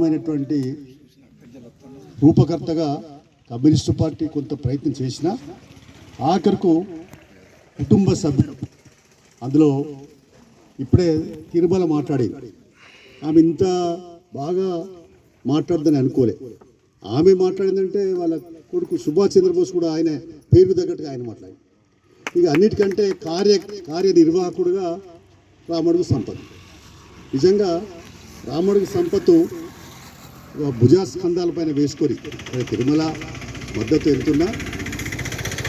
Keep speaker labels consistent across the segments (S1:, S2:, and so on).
S1: ప్రధానమైనటువంటి రూపకర్తగా communist party కొంత ప్రయత్నం చేసినా ఆఖరుకు కుటుంబ సభ్యులు అందులో ఇప్పుడే తిరుమల మాట్లాడేది. ఆమె ఇంత బాగా మాట్లాడదని అనుకోలే. ఆమె మాట్లాడిందంటే వాళ్ళ కొడుకు సుభాష్ చంద్రబోస్ కూడా ఆయన పేరు తగ్గట్టుగా ఆయన మాట్లాడి ఇక అన్నిటికంటే కార్య కార్యనిర్వాహకుడుగా రామడుగు సంపత్. నిజంగా రామడుగు సంపత్తు భుజాస్కంధాలపైన వేసుకొని తిరుమల మద్దతు వెళ్తున్నా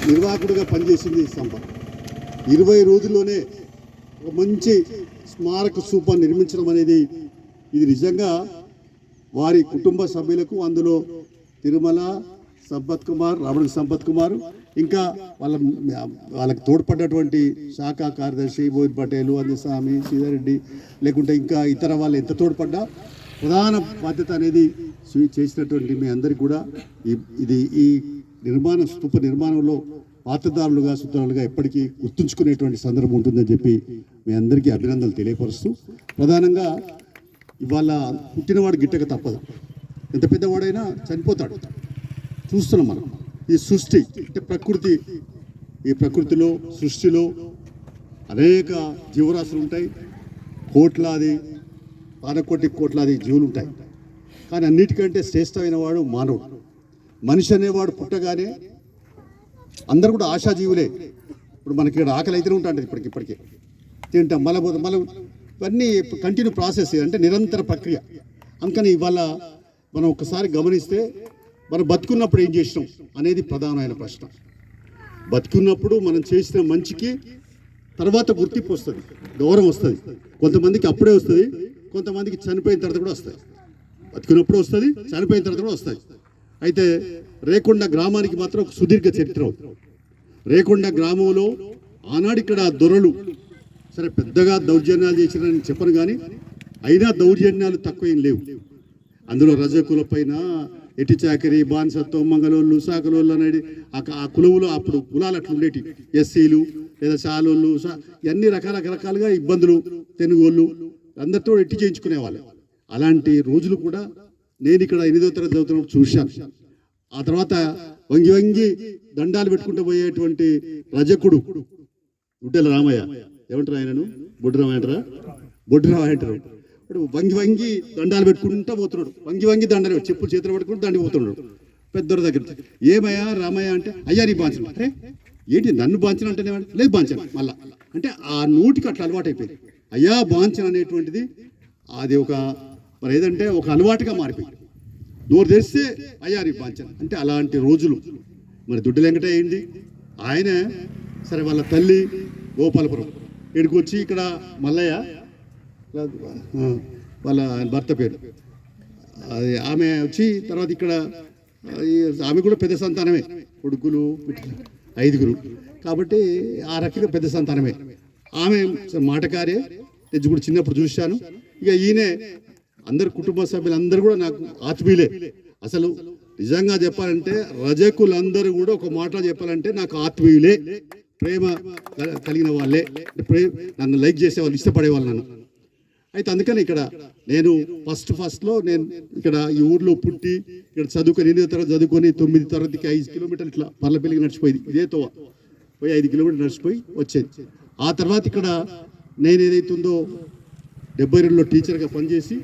S1: నిర్వాహకుడిగా పనిచేసింది సంపత్ ఇరవై రోజుల్లోనే ఒక మంచి స్మారక స్థూపం నిర్మించడం అనేది ఇది నిజంగా వారి కుటుంబ సభ్యులకు అందులో తిరుమల సంపత్ కుమార్ రావణ సంపత్ కుమార్ ఇంకా వాళ్ళ వాళ్ళకి తోడ్పడ్డటువంటి శాఖ కార్యదర్శి బోయిన్ పటేలు అందస్వామి శ్రీధరెడ్డి లేకుంటే ఇంకా ఇతర వాళ్ళు ఎంత తోడ్పడ్డా ప్రధాన బాధ్యత అనేది చేసినటువంటి మీ అందరికీ కూడా ఈ- ఇది ఈ నిర్మాణ స్థూప నిర్మాణంలో పాత్రదారులుగా సూత్రాలుగా ఎప్పటికీ గుర్తుంచుకునేటువంటి సందర్భం ఉంటుందని చెప్పి మీ అందరికీ అభినందనలు తెలియపరుస్తూ ప్రధానంగా ఇవాళ పుట్టినవాడు గిట్టక తప్పదు. ఎంత పెద్దవాడైనా చనిపోతాడు. చూస్తున్నాం మనం. ఈ సృష్టి అంటే ప్రకృతి ఈ ప్రకృతిలో సృష్టిలో అనేక జీవరాశులు ఉంటాయి. కోట్లాది పానకోటి కోట్లాది జీవులు ఉంటాయి. కానీ అన్నిటికంటే శ్రేష్టమైన వాడు మానవుడు. మనిషి అనేవాడు పుట్టగానే అందరు కూడా ఆశాజీవులే. ఇప్పుడు మనకి ఇక్కడ ఆకలి అయితేనే ఉంటుంది ఇప్పటికి ఇప్పటికే. తింటాం మళ్ళీ మళ్ళీ ఇవన్నీ కంటిన్యూ ప్రాసెస్ అంటే నిరంతర ప్రక్రియ. అందుకని ఇవాళ మనం ఒకసారి గమనిస్తే మనం బతుకున్నప్పుడు ఏం చేసినాం అనేది ప్రధానమైన ప్రశ్న. బతుకున్నప్పుడు మనం చేసిన మంచికి తర్వాత గుర్తింపు వస్తుంది గౌరవం వస్తుంది. కొంతమందికి అప్పుడే వస్తుంది కొంతమందికి చనిపోయిన తర్వాత కూడా వస్తాయి. బతికినప్పుడు వస్తుంది చనిపోయిన తర్వాత కూడా వస్తాయి. అయితే రేకొండ గ్రామానికి మాత్రం ఒక సుదీర్ఘ చరిత్ర రేకొండ గ్రామంలో ఆనాడు ఇక్కడ దొరలు సరే పెద్దగా దౌర్జన్యాలు చేసిరని చెప్పను కానీ అయినా దౌర్జన్యాలు తక్కువ ఏం లేవు. అందులో రజకుల పైన ఎట్టి చాకరి బానిసత్వం మంగళోళ్ళు సాకలోళ్ళు అనేది ఆ కులవులు అప్పుడు కులాలు అట్లా ఉండేటి ఎస్సీలు లేదా చాలోళ్ళు సా- అన్ని రకాల రకరకాలుగా ఇబ్బందులు తెనుగోళ్ళు అందరితో ఎట్టి చేయించుకునేవాళ్ళు. అలాంటి రోజులు కూడా నేను ఇక్కడ ఎనిమిదో తరగతి చదువుతున్నప్పుడు చూశాను. ఆ తర్వాత వంగి వంగి దండాలు పెట్టుకుంటూ పోయేటువంటి రజకుడు గుడ్డెల రామయ్య. ఏమంటారు ఆయనను? బొడ్డు రామయ్య బొడ్డు రామయ్య అంటారు. ఇప్పుడు వంగి వంగి దండాలు పెట్టుకుంటూ పోతున్నాడు. వంగి వంగి దండాలు చెప్పులు చేతులు పట్టుకుంటూ దండి పోతున్నాడు. పెద్దోడి దగ్గర ఏమయ్యా రామయ్య అంటే అయ్యా నీ బాంచను. అరే ఏంటి నన్ను బాంచను అంటేనే లేదు బాంచను. మళ్ళా. అంటే ఆ నూటికి అట్లా అలవాటు అయిపోయింది అయ్యా బాంచన్ అనేటువంటిది అది ఒక మరి ఏదంటే ఒక అలవాటుగా మారిపోయింది. నోరు తెరిస్తే అయ్యారి బాంచన అంటే అలాంటి రోజులు. మరి దుడ్డు లెంకట అయింది ఆయన సరే వాళ్ళ తల్లి గోపాలపురం ఇక్కడికి వచ్చి ఇక్కడ మల్లయ్య వాళ్ళ ఆయన భర్త పేరు. అది ఆమె వచ్చి తర్వాత ఇక్కడ ఆమె కూడా పెద్ద సంతానమే. కొడుకులు ఐదుగురు. కాబట్టి ఆ రకంగా పెద్ద సంతానమే. ఆమె మాటకారే తెచ్చుకుడు చిన్నప్పుడు చూశాను. ఇక ఈయనే అందరు కుటుంబ సభ్యులందరూ కూడా నాకు ఆత్మీయులే. అసలు నిజంగా చెప్పాలంటే రజకులందరూ కూడా ఒక మాట చెప్పాలంటే నాకు ఆత్మీయులే. ప్రేమ కలిగిన వాళ్ళే. ప్రే నన్ను లైక్ చేసే వాళ్ళు నన్ను. అయితే అందుకని ఇక్కడ నేను ఫస్ట్ ఫస్ట్లో నేను ఇక్కడ ఈ ఊర్లో పుట్టి ఇక్కడ చదువుకొని ఎనిమిదో తరగతి చదువుకొని తొమ్మిది తరగతికి ఐదు కిలోమీటర్లు ఇట్లా పర్లపల్లికి నడిచిపోయింది. ఇదే తోవ. పోయి ఐదు కిలోమీటర్లు నడిచిపోయి వచ్చేది. ఆ తర్వాత ఇక్కడ నేను ఏదైతుందో డెబ్బై రెండులో టీచర్గా పనిచేసి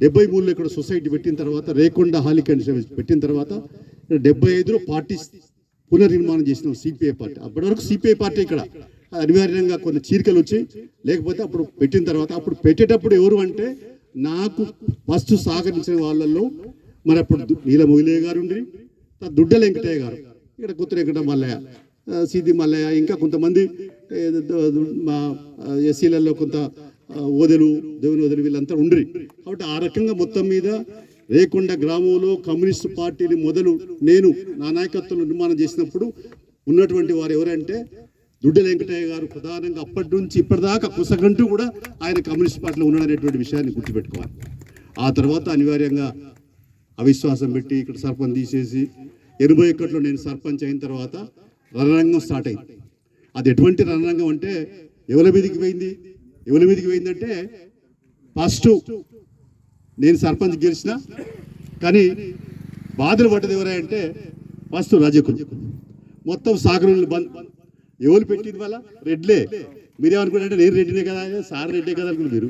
S1: డెబ్బై మూడులో ఇక్కడ సొసైటీ పెట్టిన తర్వాత రేకొండ హాలికండ్ సర్వీస్ పెట్టిన తర్వాత డెబ్బై ఐదులో పార్టీ పునర్నిర్మాణం చేసిన సిపిఐ పార్టీ. అప్పటి వరకు సిపిఐ పార్టీ ఇక్కడ అనివార్యంగా కొన్ని చీరికలు వచ్చి లేకపోతే అప్పుడు పెట్టిన తర్వాత అప్పుడు పెట్టేటప్పుడు ఎవరు అంటే నాకు ఫస్ట్ సహకరించిన వాళ్ళల్లో మరి అప్పుడు నీల మొగిలయ్య గారు ఉండి దుడ్డ వెంకటయ్య గారు ఇక్కడ గుత్త వెంకట మల్లయ్య సీది మల్లయ్య ఇంకా కొంతమంది మా ఎస్సీలలో కొంత ఓదెలు దేవుని ఓదెలు వీళ్ళంతా ఉండ్రి. కాబట్టి ఆ రకంగా మొత్తం మీద రేకొండ గ్రామంలో కమ్యూనిస్ట్ పార్టీని మొదలు నేను నా నాయకత్వంలో నిర్మాణం చేసినప్పుడు ఉన్నటువంటి వారు ఎవరంటే దుడ్డ వెంకటయ్య గారు ప్రధానంగా అప్పటి నుంచి ఇప్పటిదాకా కుసగంటూ కూడా ఆయన కమ్యూనిస్ట్ పార్టీలో ఉన్నాడనేటువంటి విషయాన్ని గుర్తుపెట్టుకోవాలి. ఆ తర్వాత అనివార్యంగా అవిశ్వాసం పెట్టి ఇక్కడ సర్పంచ్ తీసేసి ఎనభై ఒకటిలో నేను సర్పంచ్ అయిన తర్వాత రణరంగం స్టార్ట్ అయింది. అది ఎటువంటి రణరంగం అంటే ఎవరి మీదకి పోయింది? ఎవరి మీదకి పోయిందంటే ఫస్ట్ నేను సర్పంచ్ గెలిచిన కానీ బాధలు పడ్డది ఎవరంటే ఫస్ట్ రజకులు. మొత్తం సాగరులు బంద్ ఎవరు పెట్టింది వల్ల రెడ్లే. మీరేమనుకుంటే నేను రెడ్డినే కదా సార్ రెడ్డే కదా అనుకున్నారు మీరు.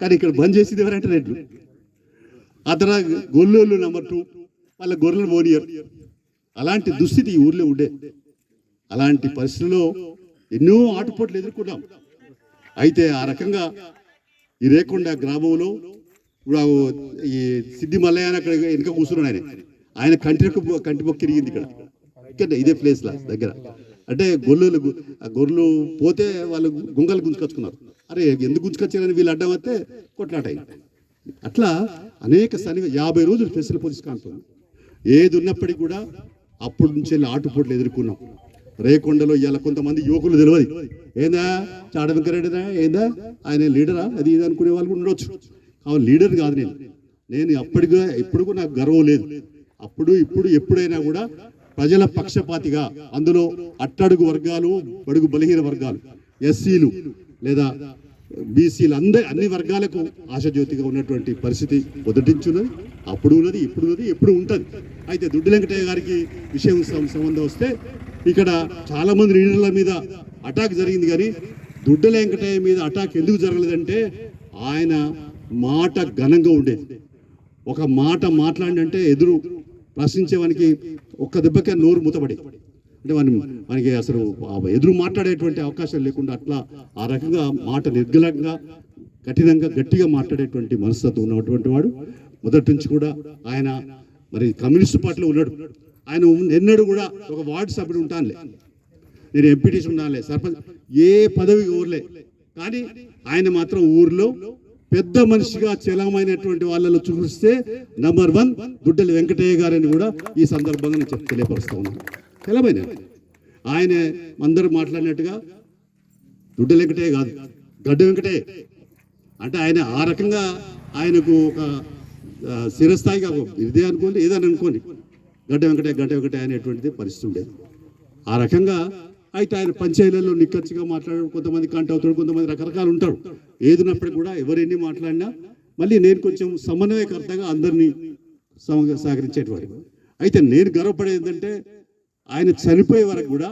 S1: కానీ ఇక్కడ బంద్ చేసింది ఎవరంటే రెడ్లు. అతను గొల్లోళ్ళు నెంబర్ టూ వాళ్ళ గొర్రెలు మోనియర్. అలాంటి దుస్థితి ఈ ఊర్లో ఉండే. అలాంటి పరిస్థితుల్లో ఎన్నో ఆటుపోట్లు ఎదుర్కొన్నాం. అయితే ఆ రకంగా ఈ రేకొండ గ్రామంలో ఇప్పుడు ఈ సిద్ధి మల్లయ్య అక్కడ వెనుక కూర్చున్నాడు ఆయన. ఆయన కంటి కంటి మొక్క తిరిగింది ఇక్కడ. ఇక్కడ ఇదే ప్లేస్లా దగ్గర. అంటే గొర్రెలు గొర్రెలు పోతే వాళ్ళు గుంగలు గుంజుకొచ్చుకున్నారు. అరే ఎందుకు గుంజుకొచ్చారని వీళ్ళు అడ్డం వస్తే కొట్లాట అట్లా అనేక సన్ని యాభై రోజులు స్పెషల్ పోలీస్ కాన్ఫరెన్స్. ఏది ఉన్నప్పటికీ కూడా అప్పటి నుంచి వెళ్ళి ఆటుపోట్లు ఎదుర్కొన్నాం. రేకొండలో ఇవాళ కొంతమంది యువకులు తెలియదు ఏందా? చాడ వెంకరెడ్డినా ఏందా? ఆయన లీడరా? అది ఇది అనుకునే వాళ్ళు కూడా ఉండొచ్చు. కావాలి లీడర్ కాదు నేను. నేను అప్పటిగా ఎప్పుడు కూడా నాకు గర్వం లేదు. అప్పుడు ఇప్పుడు ఎప్పుడైనా కూడా ప్రజల పక్షపాతిగా అందులో అట్టడుగు వర్గాలు బడుగు బలహీన వర్గాలు ఎస్సీలు లేదా బీసీలు అందరి అన్ని వర్గాలకు ఆశాజ్యోతిగా ఉన్నటువంటి పరిస్థితి మొదటించున్నది అప్పుడు ఉన్నది ఇప్పుడు ఉన్నది ఎప్పుడు ఉంటుంది. అయితే దుడ్డు వెంకటయ్య గారికి విషయం సంబంధం వస్తే ఇక్కడ చాలా మంది లీడర్ల మీద అటాక్ జరిగింది కానీ దుడ్డ వెంకటయ్య మీద అటాక్ ఎందుకు జరగలేదంటే ఆయన మాట ఘనంగా ఉండేది. ఒక మాట మాట్లాడినంటే ఎదురు ప్రశ్నించేవానికి ఒక్క దెబ్బకే నోరు మూతపడి అంటే వాని మనకి అసలు ఎదురు మాట్లాడేటువంటి అవకాశం లేకుండా అట్లా ఆ రకంగా మాట నిర్గలంగా కఠినంగా గట్టిగా మాట్లాడేటువంటి మనస్తత్వం ఉన్నటువంటి వాడు. మొదటి నుంచి కూడా ఆయన మరి కమ్యూనిస్ట్ పార్టీలో ఉన్నాడు. ఆయన ఎన్నడూ కూడా ఒక వార్డు సభ్యుడు ఉంటానులే. నేను ఎంపీటీసీ ఉండాలి సర్పంచ్. ఏ పదవి ఊర్లే. కానీ ఆయన మాత్రం ఊర్లో పెద్ద మనిషిగా చలమైనటువంటి వాళ్ళలో చూపిస్తే నంబర్ వన్ దుడ్డల వెంకటయ్య గారని కూడా ఈ సందర్భంగా నేను తెలియపరుస్తా ఉన్నాను చలమైన ఆయన అందరూ మాట్లాడినట్టుగా దుడ్డల వెంకటయ్య కాదు గడ్డ వెంకటయ్య. అంటే ఆయన ఆ రకంగా ఆయనకు ఒక స్థిరస్థాయిగా ఇదే అనుకోండి ఏదని అనుకోండి. గంట వెంకటే గంట వెంకటే అనేటువంటిది పరిస్థితి ఉండేది. ఆ రకంగా అయితే ఆయన పంచాయతీలలో నిక్కచ్చిగా మాట్లాడారు కొంతమంది కంట అవుతాడు కొంతమంది రకరకాలు ఉంటారు. ఏదినప్పటికీ కూడా ఎవరెన్ని మాట్లాడినా మళ్ళీ నేను కొంచెం సమన్వయకర్తగా అందరినీ సమ- సహకరించేటివాడు అయితే నేను గర్వపడేది ఏంటంటే ఆయన చనిపోయే వరకు కూడా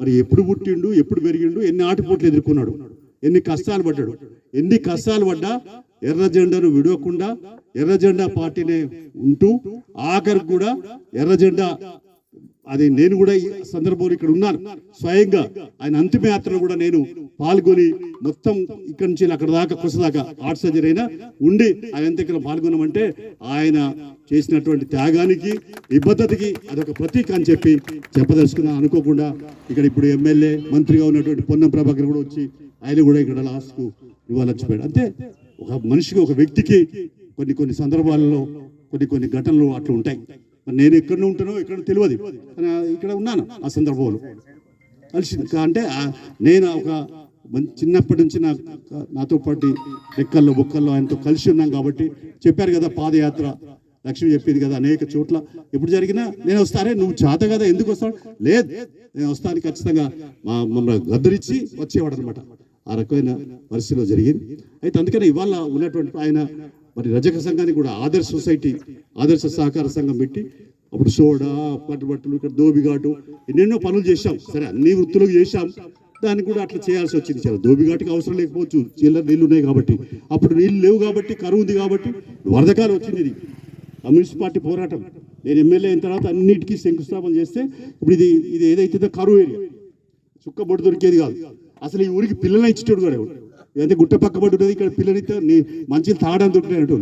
S1: మరి ఎప్పుడు పుట్టిండు ఎప్పుడు పెరిగిండు ఎన్ని ఆటపోట్లు ఎదుర్కొన్నాడు ఎన్ని కష్టాలు పడ్డాడు ఎన్ని కష్టాలు పడ్డా ఎర్ర జెండాను విడవకుండా ఎర్ర జెండా పార్టీనే ఉంటూ ఆఖరికి కూడా ఎర్ర జెండా అది నేను కూడా ఈ సందర్భంలో ఇక్కడ ఉన్నాను. స్వయంగా ఆయన అంతిమయాత్రలో కూడా నేను పాల్గొని మొత్తం ఇక్కడి నుంచి అక్కడ దాకా కొసదాకా ఆర్ట్ సర్జరీ అయినా ఉండి ఆయన అంత్యక్రియ పాల్గొనమంటే ఆయన చేసినటువంటి త్యాగానికి నిబద్ధతకి అదొక ప్రతీక అని చెప్పి చెప్పదలుచుకున్నా. అనుకోకుండా ఇక్కడ ఇప్పుడు ఎమ్మెల్యే మంత్రిగా ఉన్నటువంటి పొన్నం ప్రభాకర్ కూడా వచ్చి ఆయన కూడా ఇక్కడ లాస్ట్కు ఇవ్వాలచ్చిపోయాడు అంతే. ఒక మనిషికి ఒక వ్యక్తికి కొన్ని కొన్ని సందర్భాలలో కొన్ని కొన్ని ఘటనలు అట్లా ఉంటాయి. మరి నేను ఎక్కడ ఉంటానో ఎక్కడ తెలియదు. కానీ ఇక్కడ ఉన్నాను ఆ సందర్భంలో. కలిసి అంటే నేను ఒక మంచి చిన్నప్పటి నుంచి నా నాతో పాటు రెక్కల్లో బుక్కల్లో ఆయనతో కలిసి ఉన్నాం కాబట్టి చెప్పారు కదా పాదయాత్ర. లక్ష్మి చెప్పింది కదా అనేక చోట్ల. ఎప్పుడు జరిగినా నేను వస్తారే నువ్వు చేత కదా ఎందుకు వస్తావు? లేదు. నేను వస్తాను ఖచ్చితంగా. మా మమ్మల్ని గద్దరిచ్చి వచ్చేవాడు అనమాట ఆ రకమైన పరిస్థితిలో జరిగింది. అయితే అందుకని ఇవాళ ఉన్నటువంటి ఆయన మరి రజక సంఘానికి కూడా ఆదర్శ సొసైటీ ఆదర్శ సహకార సంఘం పెట్టి అప్పుడు సోడా పట్టుబట్టలు ఇక్కడ దోబిఘాటు ఎన్నెన్నో పనులు చేశాం. సరే అన్ని వృత్తులు చేశాం. దాన్ని కూడా అట్లా చేయాల్సి వచ్చింది. చాలా దోబిఘాటుకి అవసరం లేకపోవచ్చు. చిల్లర నీళ్ళు ఉన్నాయి కాబట్టి. అప్పుడు నీళ్ళు లేవు కాబట్టి కరువు ఉంది కాబట్టి వరదకాలం వచ్చింది ఇది. కమ్యూనిస్ట్ పార్టీ పోరాటం. నేను ఎమ్మెల్యే అయిన తర్వాత అన్నిటికీ శంకుస్థాపన చేస్తే ఇప్పుడు ఇది ఇది ఏదైతుందో కరువు ఏరియా చుక్క బొట్టు దొరికేది కాదు. అసలు ఈ ఊరికి పిల్లల్ని ఇచ్చేటోడు కూడా ఎవడు? గుట్ట పక్క పడి ఉంటుంది ఇక్కడ పిల్లలైతే నీ మంచి తాగడానికి దొరికినట్టు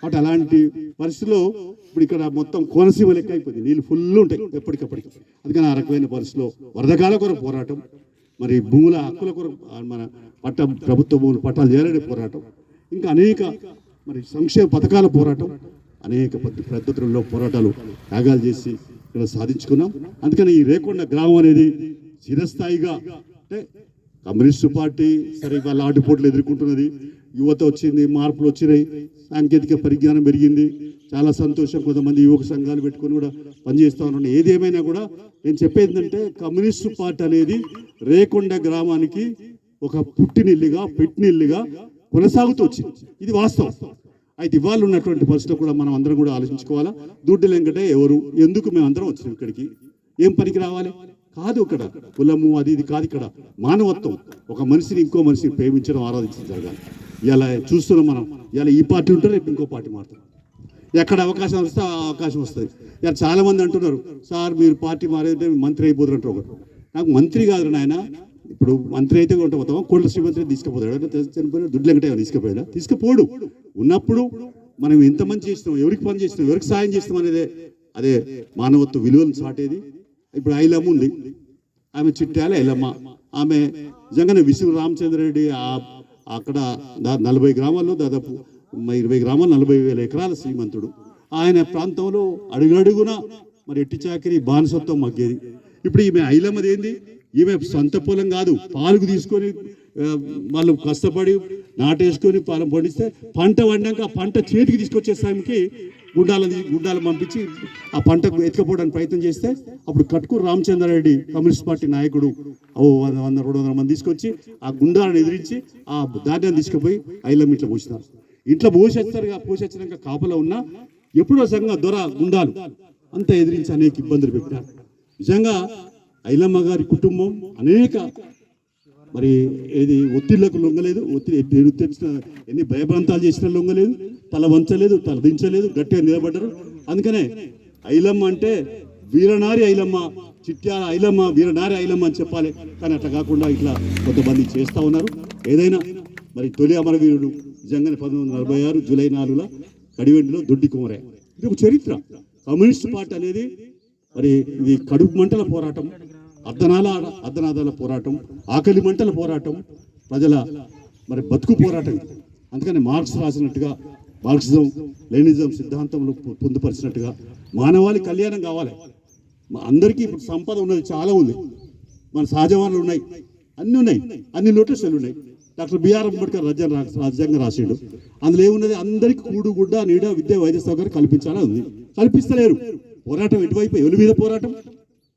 S1: కాబట్టి అలాంటి పరిస్థితిలో ఇప్పుడు ఇక్కడ మొత్తం కోనసీమ లెక్క అయిపోయింది. నీళ్ళు ఫుల్ ఉంటాయి ఎప్పటికప్పటికి. అందుకని ఆ రకమైన పరిస్థితిలో వరదకాల కొరకు పోరాటం మరి భూముల హక్కుల కొరకు మన పట్ట ప్రభుత్వ భూములు పట్టాలు చేయాలనే పోరాటం ఇంకా అనేక మరి సంక్షేమ పథకాల పోరాటం అనేక పద్ధతుల్లో పోరాటాలు త్యాగాలు చేసి ఇక్కడ సాధించుకున్నాం. అందుకని ఈ రేకొండ గ్రామం అనేది చిరస్థాయిగా అంటే కమ్యూనిస్ట్ పార్టీ సరే వాళ్ళ ఆటుపోట్లు ఎదుర్కొంటున్నది. యువత వచ్చింది మార్పులు వచ్చినాయి సాంకేతిక పరిజ్ఞానం పెరిగింది. చాలా సంతోషం కొంతమంది యువక సంఘాలు పెట్టుకొని కూడా పనిచేస్తా ఉన్నాను ఏదేమైనా కూడా నేను చెప్పేది ఏంటంటే కమ్యూనిస్టు పార్టీ అనేది రేకొండ గ్రామానికి ఒక పుట్టినిల్లుగా పెట్టినిల్లుగా కొనసాగుతూ వచ్చింది. ఇది వాస్తవం. అయితే ఇవాళ ఉన్నటువంటి పరిస్థితులు కూడా మనం అందరం కూడా ఆలోచించుకోవాలా? దుడ్డు వెంకటే ఎవరు? ఎందుకు మేము అందరం వచ్చినాం ఇక్కడికి? ఏం పనికి రావాలి? కాదు ఇక్కడ. కులము అది ఇది కాదు ఇక్కడ. మానవత్వం. ఒక మనిషిని ఇంకో మనిషిని ప్రేమించడం ఆరాధించడం జరగాలి. ఇలా చూస్తున్నాం మనం. ఇలా ఈ పార్టీ ఉంటే రేపు ఇంకో పార్టీ మారుతాం ఎక్కడ అవకాశం వస్తే ఆ అవకాశం వస్తుంది. ఇలా చాలామంది అంటున్నారు సార్ మీరు పార్టీ మారేదంటే మంత్రి అయిపోతారంటారు ఒకరు. నాకు మంత్రి కాదు నాయన. ఇప్పుడు మంత్రి అయితే ఉంటాం పోతాం కోళ్ళ శ్రీమంత్రి తీసుకుపోతాడు. చనిపోయాడు దుడ్లు వెంకటే తీసుకుపోయాడా? తీసుకుపోడు. ఉన్నప్పుడు మనం ఎంత మంది చేసినాం ఎవరికి పని చేసినాం ఎవరికి సాయం చేసినాం అనేది అదే మానవత్వ విలువలు చాటేది. ఇప్పుడు ఐలమ్మ ఉంది. ఆమె చిట్టాల ఐలమ్మ. ఆమె నిజంగానే విశ్వ రామచంద్ర రెడ్డి అక్కడ నలభై గ్రామాల్లో దాదాపు ఇరవై గ్రామాలు నలభై వేల ఎకరాల శ్రీమంతుడు. ఆయన ప్రాంతంలో అడుగడుగున మరి ఎట్టి చాకరి బానిసత్వం మగ్గేది. ఇప్పుడు ఈమె ఐలమ్మది ఏంది? ఈమె సొంత పొలం కాదు. పాలుకు తీసుకొని వాళ్ళు కష్టపడి నాటేసుకొని పొలం పండిస్తే పంట వండాక పంట చేతికి తీసుకొచ్చే సమయంకి గుండాలని గుడ్డాలు పంపించి ఆ పంటకు ఎత్తుకపోవడానికి ప్రయత్నం చేస్తే అప్పుడు కట్కూరు రామచంద్రారెడ్డి కమ్యూనిస్ట్ పార్టీ నాయకుడు ఓ వంద వంద రెండు వందల మంది తీసుకొచ్చి ఆ గుండాలను ఎదిరించి ఆ ధాన్యాన్ని తీసుకుపోయి ఐలం ఇట్లా పోసినారు. ఇంట్లో పోసేస్తారు పోసొచ్చినాక కాపలో ఉన్నా ఎప్పుడో సంగా దొర గుండాలు అంతా ఎదిరించి అనేక ఇబ్బందులు పెట్టారు నిజంగా ఐలమ్మ గారి కుటుంబం అనేక మరి ఏది ఒత్తిళ్ళకు లొంగలేదు ఒత్తిడి ఎన్ని తెచ్చిన ఎన్ని భయభ్రాంతాలు చేసినా లొంగలేదు తల వంచలేదు తల దించలేదు గట్టిగా నిలబడ్డారు. అందుకనే ఐలమ్మ అంటే వీరనారి ఐలమ్మ చిట్యాల ఐలమ్మ వీరనారి ఐలమ్మ అని చెప్పాలి. కానీ అట్లా కాకుండా ఇట్లా కొంతమంది చేస్తా ఉన్నారు. ఏదైనా మరి తొలి అమరవీరుడు నిజంగానే పంతొమ్మిది వందల నలభై ఆరు జూలై నాలుగులో కడివెండిలో దొడ్డి కుమరే. ఇది ఒక చరిత్ర. కమ్యూనిస్ట్ పార్టీ అనేది మరి ఇది కడుపు మంటల పోరాటం. అర్ధనాల అర్ధనాదాల పోరాటం ఆకలి మంటల పోరాటం ప్రజల మరి బతుకు పోరాటం. అందుకని మార్క్స్ రాసినట్టుగా మార్క్సిజం లెనిజం సిద్ధాంతంలో పొందుపరిచినట్టుగా మానవాళి కళ్యాణం కావాలి. మా అందరికీ ఇప్పుడు సంపద ఉన్నది చాలా ఉంది. మన సహజ వనరులు ఉన్నాయి. అన్నీ ఉన్నాయి. అన్ని నోటీసులు ఉన్నాయి. డాక్టర్ బిఆర్ అంబేద్కర్ రాజ్యాంగ రాజ్యాంగం రాసిండు. అందులో ఏమున్నది? అందరికీ కూడు గుడ్డ నీడ విద్య వైద్య సౌకర్యం కల్పించాలని ఉంది. కల్పిస్తలేరు. పోరాటం ఎటువైపు ఎవరి మీద పోరాటం?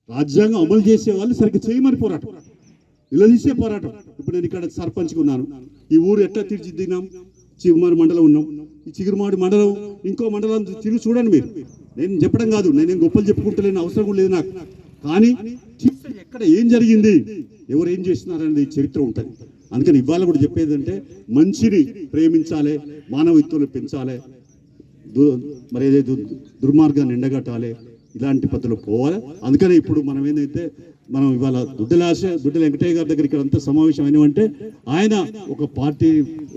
S1: రాజ్యాంగం అమలు చేసే వాళ్ళు సరిగ్గా చేయమని పోరాటం. నిలదీసే పోరాటం. ఇప్పుడు నేను ఇక్కడ సర్పంచ్గా ఉన్నాను. ఈ ఊరు ఎట్లా తీర్చిదిద్దినాం? చిగుమారి మండలం ఉన్నాం. ఈ చిగురుమాడి మండలం ఇంకో మండలం తిరిగి చూడండి మీరు. నేను చెప్పడం కాదు నేనేం గొప్పలు చెప్పుకుంటలేని అవసరం కూడా లేదు నాకు. కానీ ఎక్కడ ఏం జరిగింది? ఎవరు ఏం చేస్తున్నారనేది చరిత్ర ఉంటుంది. అందుకని ఇవాళ కూడా చెప్పేది అంటే మంచిని ప్రేమించాలి మానవత్వాలు పెంచాలి దు- మరి ఏదైతే దుర్మార్గాన్ని ఎండగట్టాలి ఇలాంటి పద్ధతిలో పోవాలి? అందుకనే ఇప్పుడు మనం ఏంటంటే మనం ఇవాళ దుడ్డలాశ దుడ్డల వెంకటయ్య గారి దగ్గర ఇక్కడ అంతా సమావేశం అయినవంటే ఆయన ఒక పార్టీ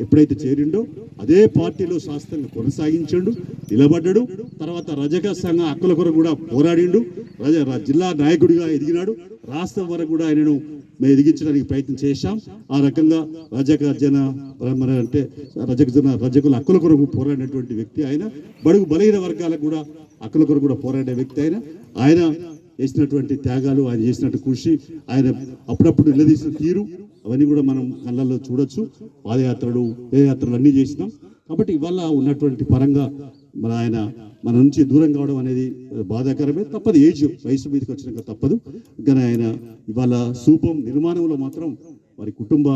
S1: ఎప్పుడైతే చేరిండో అదే పార్టీలో శాస్త్రంగా కొనసాగించాడు నిలబడ్డాడు. తర్వాత రజక సంఘ హక్కుల కొరకు కూడా పోరాడిండు. రజ జిల్లా నాయకుడిగా ఎదిగినాడు. రాష్ట్రం వరకు కూడా ఆయనను మేము ఎదిగించడానికి ప్రయత్నం చేశాం. ఆ రకంగా రజక జన అంటే రజక జన రజకుల హక్కుల కొరకు పోరాడినటువంటి వ్యక్తి ఆయన. బడుగు బలహీన వర్గాలకు కూడా హక్కుల కొరకు కూడా పోరాడే వ్యక్తి ఆయన. ఆయన చేసినటువంటి త్యాగాలు ఆయన చేసినట్టు కృషి ఆయన అప్పుడప్పుడు నిలదీసిన తీరు అవన్నీ కూడా మనం కళ్ళల్లో చూడొచ్చు. పాదయాత్రలు వేదయాత్రలు అన్నీ చేసినాం. కాబట్టి ఇవాళ ఉన్నటువంటి పరంగా మన ఆయన మన నుంచి దూరం కావడం అనేది బాధాకరమే. తప్పదు ఏజ్ వయసు మీదకి వచ్చినాక తప్పదు. కానీ ఆయన ఇవాళ సూపం నిర్మాణంలో మాత్రం వారి కుటుంబ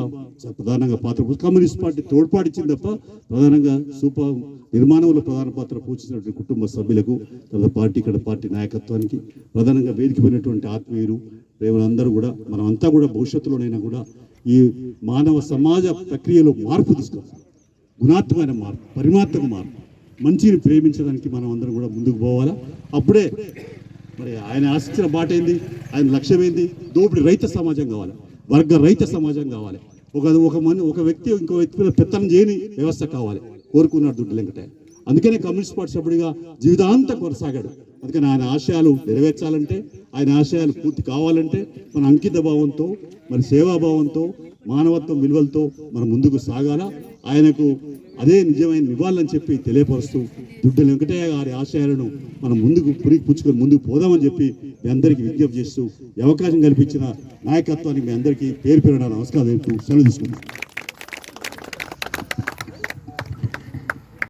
S1: ప్రధానంగా పాత్ర కమ్యూనిస్ట్ పార్టీ తోడ్పాటించింది తప్ప ప్రధానంగా సూపర్ నిర్మాణంలో ప్రధాన పాత్ర పోషించినటువంటి కుటుంబ సభ్యులకు తర్వాత పార్టీ ఇక్కడ పార్టీ నాయకత్వానికి ప్రధానంగా వేదికపోయినటువంటి ఆత్మీయులు ప్రేమలందరూ కూడా మనమంతా కూడా భవిష్యత్తులోనైనా కూడా ఈ మానవ సమాజ ప్రక్రియలో మార్పు తీసుకొస్తాం గుణాత్మకమైన మార్పు పరిమాత్మక మార్పు. మంచిని ప్రేమించడానికి మనం అందరం కూడా ముందుకు పోవాలా? అప్పుడే మరి ఆయన ఆశించిన బాట ఏంది? ఆయన లక్ష్యం ఏంది? దోపిడి రైత సమాజం కావాలి? వర్గ రైత సమాజం కావాలి. ఒక ఒక మని ఒక వ్యక్తి ఇంకో వ్యక్తి మీద పెత్తనం చేయని వ్యవస్థ కావాలి. కోరుకున్నాడు దుడ్డు వెంకటయ్య అందుకనే కమ్యూనిస్ట్ పార్టీ సభ్యుడిగా జీవితాంతం కొనసాగాడు. అందుకని ఆయన ఆశయాలు నెరవేర్చాలంటే ఆయన ఆశయాలు పూర్తి కావాలంటే మన అంకిత భావంతో మన సేవాభావంతో మానవత్వం విలువలతో మనం ముందుకు సాగాల. ఆయనకు అదే నిజమైన నివాళులని చెప్పి తెలియపరుస్తూ దుడ్డ వెంకటయ్య గారి ఆశయాలను మనం ముందుకు పురికి పుచ్చుకొని ముందుకు పోదామని చెప్పి మీ అందరికీ విజ్ఞప్తి చేస్తూ అవకాశం కల్పించిన నాయకత్వానికి మీ అందరికీ పేరు పేరు నమస్కారం చెప్తూ సెలవు తీసుకుంటాం